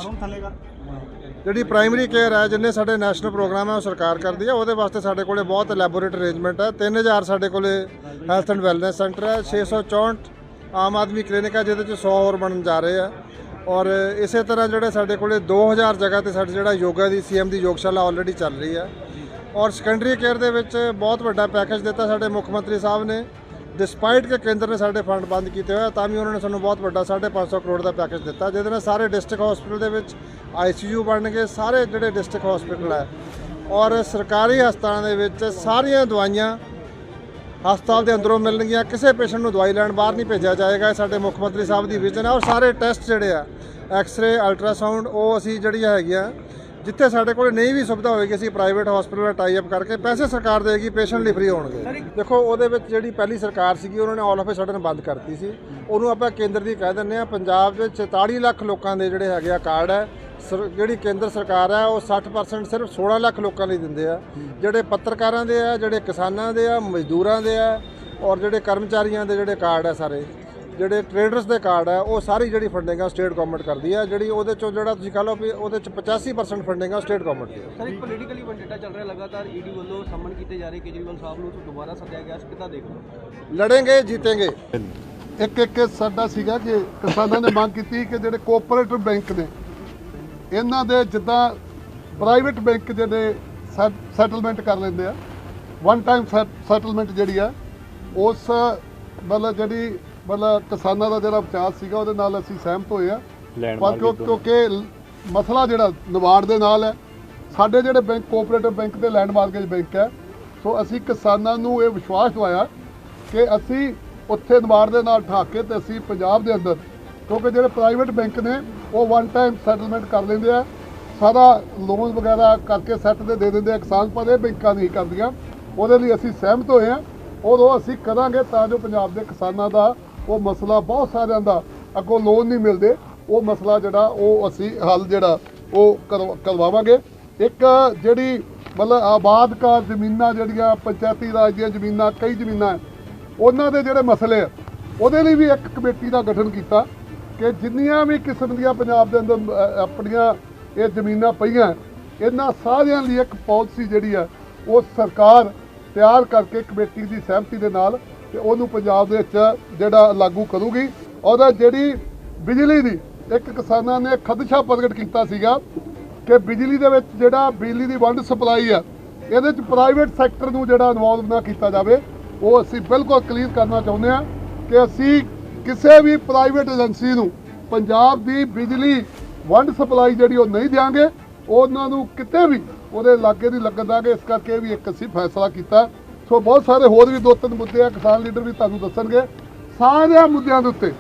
ਜਿਹੜੀ ਪ੍ਰਾਇਮਰੀ ਕੇਅਰ ਹੈ, ਜਿੰਨੇ ਸਾਡੇ ਨੈਸ਼ਨਲ ਪ੍ਰੋਗਰਾਮ ਹੈ, ਉਹ ਸਰਕਾਰ ਕਰਦੀ ਹੈ। ਉਹਦੇ ਵਾਸਤੇ ਸਾਡੇ ਕੋਲੇ ਬਹੁਤ ਲੈਬੋਰੇਟਰੀ ਅਰੇਂਜਮੈਂਟ ਹੈ। 3000 ਸਾਡੇ ਕੋਲੇ ਹੈਲਥ ਐਂਡ ਵੈਲਨੈਸ ਸੈਂਟਰ ਹੈ। 664 ਆਮ ਆਦਮੀ ਕਲੀਨਿਕ ਹੈ, ਜਿਹਦੇ ਚ 100 ਹੋਰ ਬਣਨ ਜਾ ਰਹੇ ਆ ਔਰ ਇਸੇ ਤਰ੍ਹਾਂ ਜਿਹੜੇ ਸਾਡੇ ਕੋਲੇ 2000 ਜਗ੍ਹਾ ਤੇ ਸਾਡੇ ਜਿਹੜਾ ਯੋਗਾ ਦੀ ਸੀਐਮ ਦੀ ਯੋਗਸ਼ਾਲਾ ਆਲਰੇਡੀ ਚੱਲ ਰਹੀ ਹੈ। ਔਰ ਸੈਕੰਡਰੀ ਕੇਅਰ ਦੇ ਵਿੱਚ ਬਹੁਤ ਵੱਡਾ ਪੈਕੇਜ ਦਿੱਤਾ ਸਾਡੇ ਮੁੱਖ ਮੰਤਰੀ ਸਾਹਿਬ ਨੇ। ਡਿਸਪਾਈਟ ਕਿ ਕੇਂਦਰ ਨੇ ਸਾਡੇ ਫੰਡ ਬੰਦ ਕੀਤੇ ਹੋਏ ਆ, ਤਾਂ ਵੀ ਉਹਨਾਂ ਨੇ ਸਾਨੂੰ ਬਹੁਤ ਵੱਡਾ 550 ਕਰੋੜ ਦਾ ਪੈਕੇਜ ਦਿੱਤਾ ਜਿਹਦੇ ਨਾਲ ਸਾਰੇ ਡਿਸਟ੍ਰਿਕਟ ਹਸਪੀਟਲ ਦੇ ਵਿੱਚ ਆਈਸੀਯੂ ਗਏ ਸਾਰੇ ਜਿਹੜੇ ਡਿਸਟ੍ਰਿਕਟ ਹਸਪੀਟਲ ਹੈ ਔਰ ਸਰਕਾਰੀ ਹਸਪਤਾਲਾਂ ਦੇ ਵਿੱਚ ਸਾਰੀਆਂ ਦਵਾਈਆਂ ਹਸਪਤਾਲ ਦੇ ਅੰਦਰੋਂ ਮਿਲਣਗੀਆਂ ਕਿਸੇ ਪੇਸ਼ੈਂਟ ਨੂੰ ਦਵਾਈ ਲੈਣ ਬਾਹਰ ਨਹੀਂ ਭੇਜਿਆ ਜਾਏਗਾ ਇਹ ਸਾਡੇ ਮੁੱਖ ਮੰਤਰੀ ਸਾਹਿਬ ਦੀ ਵਿਜ਼ਨ ਹੈ ਔਰ ਸਾਰੇ ਟੈਸਟ ਜਿਹੜੇ ਆ ਐਕਸ-ਰੇ ਅਲਟਰਾਸਾਊਂਡ ਉਹ ਅਸੀਂ ਜਿਹੜੀਆਂ ਹੈਗੀਆਂ ਜਿੱਥੇ ਸਾਡੇ ਕੋਲ ਨਹੀਂ ਵੀ ਸੁਵਿਧਾ ਹੋਏਗੀ ਅਸੀਂ ਪ੍ਰਾਈਵੇਟ ਹਸਪੀਟਲ ਨਾਲ ਟਾਈ ਅਪ ਕਰਕੇ ਪੈਸੇ ਸਰਕਾਰ ਦੇਗੀ ਪੇਸ਼ੈਂਟ ਲਈ ਫ੍ਰੀ ਹੋਣਗੇ। ਦੇਖੋ ਉਹਦੇ ਵਿੱਚ ਜਿਹੜੀ ਪਹਿਲੀ ਸਰਕਾਰ ਸੀਗੀ ਉਹਨਾਂ ਨੇ ਆਲ ਆਫ ਅ ਸਡਨ ਬੰਦ ਕਰਤੀ ਸੀ। ਉਹਨੂੰ ਆਪਾਂ ਕੇਂਦਰ ਦੀ ਕਹਿ ਦਿੰਦੇ ਆ ਪੰਜਾਬ ਦੇ 44 ਲੱਖ ਲੋਕਾਂ ਦੇ ਜਿਹੜੇ ਹੈਗੇ ਆ ਕਾਰਡ ਹੈ ਜਿਹੜੀ ਕੇਂਦਰ ਸਰਕਾਰ ਹੈ ਉਹ 60% ਸਿਰਫ 16 ਲੱਖ ਲੋਕਾਂ ਲਈ ਦਿੰਦੇ ਆ। ਜਿਹੜੇ ਪੱਤਰਕਾਰਾਂ ਦੇ ਆ ਜਿਹੜੇ ਕਿਸਾਨਾਂ ਦੇ ਆ ਮਜ਼ਦੂਰਾਂ ਦੇ ਆ ਔਰ ਜਿਹੜੇ ਕਰਮਚਾਰੀਆਂ ਦੇ ਜਿਹੜੇ ਕਾਰਡ ਆ ਸਾਰੇ। ਜਿਹੜੇ ਟ੍ਰੇਡਰਸ ਦੇ ਕਾਰਡ ਹੈ ਉਹ ਸਾਰੀ ਜਿਹੜੀ ਫੰਡਿੰਗ ਆ ਸਟੇਟ ਗਵਰਨਮੈਂਟ ਕਰਦੀ ਹੈ ਜਿਹੜੀ ਉਹਦੇ ਚੋਂ ਜਿਹੜਾ ਤੁਸੀਂ ਕਹ ਲਓ ਵੀ ਉਹਦੇ ਚ 85% ਫੰਡਿੰਗ ਆ ਸਟੇਟ ਗਵਰਨਮੈਂਟ ਦੀ। ਸਰ ਇੱਕ ਪੋਲੀਟੀਕਲੀ ਵੰਡੇਟਾ ਚੱਲ ਰਿਹਾ ਲਗਾਤਾਰ ਈਡੀ ਵੱਲੋਂ ਸਮਨ ਕੀਤੇ ਜਾ ਰਹੇ ਕੇਜਰੀਵਾਲ ਸਾਹਿਬ ਨੂੰ ਤੋਂ ਦੁਬਾਰਾ ਸੱਦਿਆ ਗਿਆ ਕਿਤਾ ਦੇਖ ਲਓ ਲੜਾਂਗੇ ਜੀਤਾਂਗੇ ਇੱਕ ਇੱਕ ਸਾਡਾ ਸੀਗਾ ਜੇ ਕਿਸਾਨਾਂ ਨੇ ਮੰਗ ਕੀਤੀ ਕਿ ਜਿਹੜੇ ਕੋਆਪਰੇਟਿਵ ਬੈਂਕ ਨੇ ਇਹਨਾਂ ਦੇ ਜਿੱਦਾਂ ਪ੍ਰਾਈਵੇਟ ਬੈਂਕ ਜਿਹੜੇ ਸੈਟਲਮੈਂਟ ਕਰ ਲੈਂਦੇ ਆ ਵਨ ਟਾਈਮ ਸੈਟਲਮੈਂਟ ਜਿਹੜੀ ਆ ਉਸ ਮਤਲਬ ਜਿਹੜੀ ਮਤਲਬ ਕਿਸਾਨਾਂ ਦਾ ਜਿਹੜਾ ਵਿਚਾਰ ਸੀਗਾ ਉਹਦੇ ਨਾਲ ਅਸੀਂ ਸਹਿਮਤ ਹੋਏ ਆ ਪਰ ਕਿਉਂ- ਕਿਉਂਕਿ ਮਸਲਾ ਜਿਹੜਾ ਨਵਾੜ ਦੇ ਨਾਲ ਹੈ ਸਾਡੇ ਜਿਹੜੇ ਬੈਂਕ ਕੋਆਪਰੇਟਿਵ ਬੈਂਕ ਤੇ ਲੈਂਡ ਮਾਰਗੇਜ ਬੈਂਕ ਹੈ। ਸੋ ਅਸੀਂ ਕਿਸਾਨਾਂ ਨੂੰ ਇਹ ਵਿਸ਼ਵਾਸ ਦਵਾਇਆ ਕਿ ਅਸੀਂ ਉੱਥੇ ਨਵਾੜ ਦੇ ਨਾਲ ਠਾ ਕੇ ਤੇ ਅਸੀਂ ਪੰਜਾਬ ਦੇ ਅੰਦਰ ਕਿਉਂਕਿ ਜਿਹੜੇ ਪ੍ਰਾਈਵੇਟ ਬੈਂਕ ਨੇ ਉਹ ਵਨ ਟਾਈਮ ਸੈਟਲਮੈਂਟ ਕਰ ਲੈਂਦੇ ਆ। ਸਾਰਾ ਲੋਨ ਵਗੈਰਾ ਕਰਕੇ ਸੈੱਟ ਤੇ ਦੇ ਦਿੰਦੇ ਆ ਕਿਸਾਨ ਪਰ ਇਹ ਬੈਂਕਾਂ ਨਹੀਂ ਕਰਦੀਆਂ। ਉਹਦੇ ਲਈ ਅਸੀਂ ਸਹਿਮਤ ਹੋਏ ਆ ਉਦੋਂ ਅਸੀਂ ਕਰਾਂਗੇ ਤਾਂ ਜੋ ਪੰਜਾਬ ਦੇ ਕਿਸਾਨਾਂ ਦਾ ਉਹ ਮਸਲਾ ਬਹੁਤ ਸਾਰਿਆਂ ਦਾ ਅੱਗੋਂ ਲੋਨ ਨਹੀਂ ਮਿਲਦੇ। ਉਹ ਮਸਲਾ ਜਿਹੜਾ ਉਹ ਅਸੀਂ ਹੱਲ ਜਿਹੜਾ ਉਹ ਕਰਵਾ- ਕਰਵਾਵਾਂਗੇ। ਇੱਕ ਜਿਹੜੀ ਮਤਲਬ ਆਬਾਦਕਾਰ ਜ਼ਮੀਨਾਂ ਜਿਹੜੀਆਂ ਪੰਚਾਇਤੀ ਰਾਜ ਦੀਆਂ ਜ਼ਮੀਨਾਂ ਕਈ ਜ਼ਮੀਨਾਂ ਹੈ, ਉਹਨਾਂ ਦੇ ਜਿਹੜੇ ਮਸਲੇ ਆ ਉਹਦੇ ਲਈ ਵੀ ਇੱਕ ਕਮੇਟੀ ਦਾ ਗਠਨ ਕੀਤਾ ਕਿ ਜਿੰਨੀਆਂ ਵੀ ਕਿਸਮ ਦੀਆਂ ਪੰਜਾਬ ਦੇ ਅੰਦਰ ਆਪਣੀਆਂ ਇਹ ਜ਼ਮੀਨਾਂ ਪਈਆਂ ਇਹਨਾਂ ਸਾਰਿਆਂ ਲਈ ਇੱਕ ਪਾਲਿਸੀ ਜਿਹੜੀ ਆ ਉਹ ਸਰਕਾਰ ਤਿਆਰ ਕਰਕੇ ਕਮੇਟੀ ਦੀ ਸਹਿਮਤੀ ਦੇ ਨਾਲ ਤੇ ਉਹਨੂੰ ਪੰਜਾਬ ਦੇ ਵਿੱਚ ਜਿਹੜਾ ਲਾਗੂ ਕਰੂਗੀ। ਉਹਦਾ ਜਿਹੜੀ ਬਿਜਲੀ ਦੀ ਇੱਕ ਕਿਸਾਨਾਂ ਨੇ ਖਦਸ਼ਾ ਪ੍ਰਗਟ ਕੀਤਾ ਸੀਗਾ ਕਿ ਬਿਜਲੀ ਦੇ ਵਿੱਚ ਜਿਹੜਾ ਬਿਜਲੀ ਦੀ ਵੰਡ ਸਪਲਾਈ ਆ ਇਹਦੇ ਚ ਪ੍ਰਾਈਵੇਟ ਸੈਕਟਰ ਨੂੰ ਜਿਹੜਾ ਇਨਵੋਲਵ ਨਾ ਕੀਤਾ ਜਾਵੇ। ਉਹ ਅਸੀਂ ਬਿਲਕੁਲ ਕਲੀਅਰ ਕਰਨਾ ਚਾਹੁੰਦੇ ਹਾਂ ਕਿ ਅਸੀਂ ਕਿਸੇ ਵੀ ਪ੍ਰਾਈਵੇਟ ਏਜੰਸੀ ਨੂੰ ਪੰਜਾਬ ਦੀ ਬਿਜਲੀ ਵੰਡ ਸਪਲਾਈ ਜਿਹੜੀ ਉਹ ਨਹੀਂ ਦਿਆਂਗੇ, ਉਹਨਾਂ ਨੂੰ ਕਿਤੇ ਵੀ ਉਹਦੇ ਲਾਗੇ ਦੀ ਲੱਗਣ ਦਾਂਗੇ। ਇਸ ਕਰਕੇ ਵੀ ਇੱਕ ਅਸੀਂ ਫੈਸਲਾ ਕੀਤਾ ਸੋ ਬਹੁਤ ਸਾਰੇ ਹੋਰ ਵੀ ਦੋ ਤਿੰਨ ਮੁੱਦੇ ਆ, ਕਿਸਾਨ ਲੀਡਰ ਵੀ ਤੁਹਾਨੂੰ ਦੱਸਣਗੇ। ਸਾਰਿਆਂ ਮੁੱਦਿਆਂ ਦੇ ਉੱਤੇ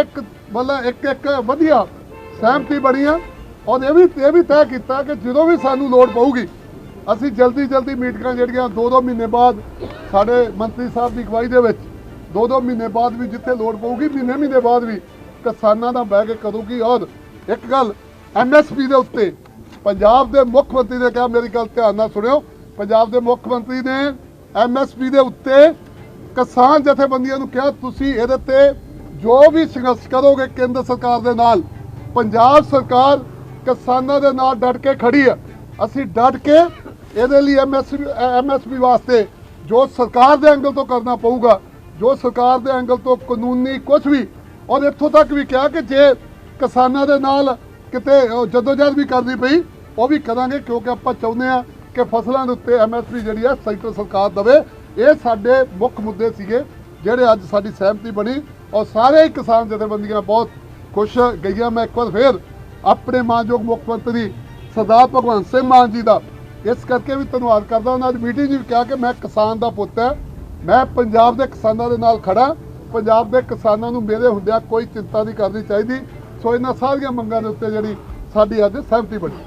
ਇੱਕ, ਮਤਲਬ ਇੱਕ ਇੱਕ ਵਧੀਆ ਸਹਿਮਤੀ ਬਣੀ ਆ ਔਰ ਇਹ ਵੀ ਇਹ ਵੀ ਤੈਅ ਕੀਤਾ ਕਿ ਜਦੋਂ ਵੀ ਸਾਨੂੰ ਲੋੜ ਪਊਗੀ, ਅਸੀਂ ਜਲਦੀ ਜਲਦੀ ਮੀਟਿੰਗਾਂ ਜਿਹੜੀਆਂ ਦੋ ਦੋ ਮਹੀਨੇ ਬਾਅਦ ਸਾਡੇ ਮੰਤਰੀ ਸਾਹਿਬ ਦੀ ਅਗਵਾਈ ਦੇ ਵਿੱਚ ਦੋ ਦੋ ਮਹੀਨੇ ਬਾਅਦ ਵੀ ਜਿੱਥੇ ਲੋੜ ਪਊਗੀ, ਮਹੀਨੇ ਮਹੀਨੇ ਬਾਅਦ ਵੀ ਕਿਸਾਨਾਂ ਦਾ ਬਹਿ ਕੇ ਕਰੂਗੀ। ਔਰ ਇੱਕ ਗੱਲ ਐਮਐਸਪੀ ਦੇ ਉੱਤੇ ਪੰਜਾਬ ਦੇ ਮੁੱਖ ਮੰਤਰੀ ਨੇ ਕਿਹਾ, ਮੇਰੀ ਗੱਲ ਧਿਆਨ ਨਾਲ ਸੁਣਿਓ ਪੰਜਾਬ ਦੇ ਮੁੱਖ ਮੰਤਰੀ ਨੇ ਐਮਐਸਪੀ ਦੇ ਉੱਤੇ ਕਿਸਾਨ ਜਥੇਬੰਦੀਆਂ ਨੂੰ ਕਿਹਾ, ਤੁਸੀਂ ਇਹਦੇ ਤੇ ਜੋ ਵੀ ਸੰਘਰਸ਼ ਕਰੋਗੇ ਕੇਂਦਰ ਸਰਕਾਰ ਦੇ ਨਾਲ, ਪੰਜਾਬ ਸਰਕਾਰ ਕਿਸਾਨਾਂ ਦੇ ਨਾਲ ਡਟ ਕੇ ਖੜੀ ਹੈ। ਅਸੀਂ ਡਟ ਕੇ ਇਹਦੇ ਲਈ ਐਮਐਸਪੀ ਐਮਐਸਪੀ ਵਾਸਤੇ ਜੋ ਸਰਕਾਰ ਦੇ ਐਂਗਲ ਤੋਂ ਕਰਨਾ ਪਊਗਾ, ਜੋ ਸਰਕਾਰ ਦੇ ਐਂਗਲ ਤੋਂ ਕਾਨੂੰਨੀ ਕੁਝ ਵੀ, ਔਰ ਇੱਥੋਂ ਤੱਕ ਵੀ ਕਿਹਾ ਕਿ ਜੇ ਕਿਸਾਨਾਂ ਦੇ ਨਾਲ ਕਿਤੇ ਉਹ ਜਦੋਜਹਿਦ ਵੀ ਕਰਨੀ ਪਈ, ਉਹ ਵੀ ਕਰਾਂਗੇ ਕਿਉਂਕਿ ਆਪਾਂ ਚਾਹੁੰਦੇ ਆ ਕਿ ਫਸਲਾਂ ਦੇ ਉੱਤੇ ਐਮਐਸਪੀ ਜਿਹੜੀ ਆ ਸੈਂਟਰ ਸਰਕਾਰ ਦਵੇ। ਇਹ ਸਾਡੇ ਮੁੱਖ ਮੁੱਦੇ ਸੀਗੇ, ਜਿਹੜੇ ਅੱਜ ਸਾਡੀ ਸਹਿਮਤੀ ਬਣੀ ਔਰ ਸਾਰੇ ਹੀ ਕਿਸਾਨ ਜਥੇਬੰਦੀਆਂ ਬਹੁਤ ਖੁਸ਼ ਗਈਆਂ। ਮੈਂ ਇੱਕ ਵਾਰ ਫੇਰ ਆਪਣੇ ਮਾਨਯੋਗ ਮੁੱਖ ਮੰਤਰੀ ਸਰਦਾਰ ਭਗਵੰਤ ਸਿੰਘ ਮਾਨ ਜੀ ਦਾ ਇਸ ਕਰਕੇ ਵੀ ਧੰਨਵਾਦ ਕਰਦਾ। ਉਹਨਾਂ ਦੀ ਮੀਟਿੰਗ 'ਚ ਵੀ ਕਿਹਾ ਕਿ ਮੈਂ ਕਿਸਾਨ ਦਾ ਪੁੱਤ ਹੈ। ਮੈਂ ਪੰਜਾਬ ਦੇ ਕਿਸਾਨਾਂ ਦੇ ਨਾਲ ਖੜਾ ਪੰਜਾਬ ਦੇ ਕਿਸਾਨਾਂ ਨੂੰ ਮੇਰੇ ਹੁੰਦਿਆਂ ਕੋਈ ਚਿੰਤਾ ਨਹੀਂ ਕਰਨੀ ਚਾਹੀਦੀ। ਸੋ ਇਹਨਾਂ ਸਾਰੀਆਂ ਮੰਗਾਂ ਦੇ ਉੱਤੇ ਜਿਹੜੀ ਸਾਡੀ ਅੱਜ ਸਹਿਮਤੀ ਬਣੀ।